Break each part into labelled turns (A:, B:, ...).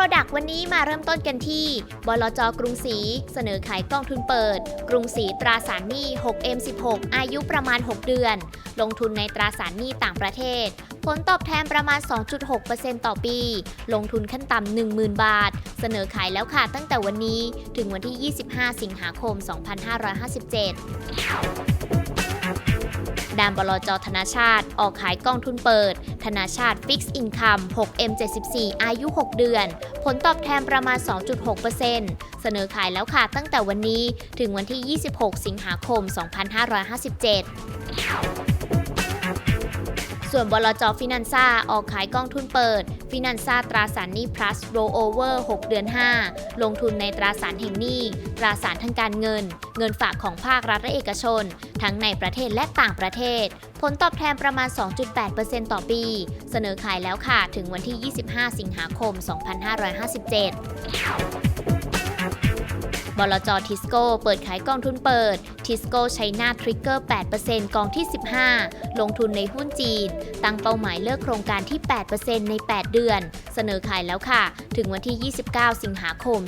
A: Product วันนี้มาเริ่มต้นกันที่บลจกรุงศรีเสนอขายกองทุนเปิด กรุงศรีตราสารหนี้ 6M16 อายุประมาณ 6 เดือน ลงทุนในตราสารหนี้ต่างประเทศ ผลตอบแทนประมาณ 2.6%ต่อปี ลงทุนขั้นต่ำ10,000 บาท เสนอขายแล้วค่ะตั้งแต่วันนี้ถึงวันที่ 25 สิงหาคม 2557 ดานบลจธนาชาติ ออกขายกองทุนเปิด ธนาชาติ Fix Income 6M74 อายุ 6 เดือน ผลตอบแทนประมาณ 2.6%เสนอขายแล้วค่ะตั้งแต่วันนี้ ถึงวันที่ 26 สิงหาคม 2557 ส่วนบลจฟินันซ่าออกขายกองทุนเปิด ฟินันซ่าตราสารหนี้ plus rollover 6 เดือน 5 ลงทุนในตราสารแห่งหนี้ ตราสารทางการเงิน เงินฝากของภาครัฐและเอกชน ทั้งในประเทศและต่างประเทศ ผลตอบแทนประมาณ 2.8%ต่อปี เสนอขายแล้วค่ะ ถึงวันที่ 25 สิงหาคม 2557 บลจทิสโก้เปิดขายกองทุนเปิด ทิสโก้ใช้หน้าทริกเกอร์ 8%กองที่ 15 ลงทุนในหุ้นจีน ตั้งเป้าหมายเลิกโครงการที่ 8%ใน 8 เดือน เสนอขายแล้วค่ะ ถึงวันที่ 29 สิงหาคม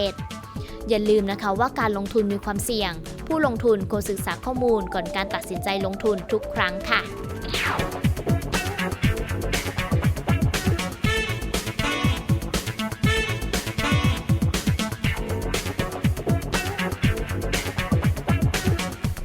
A: 2557 อย่าลืมนะคะว่าการลงทุนมีความเสี่ยง ผู้ลงทุนควรศึกษาข้อมูลก่อนการตัดสินใจลงทุนทุกครั้งค่ะ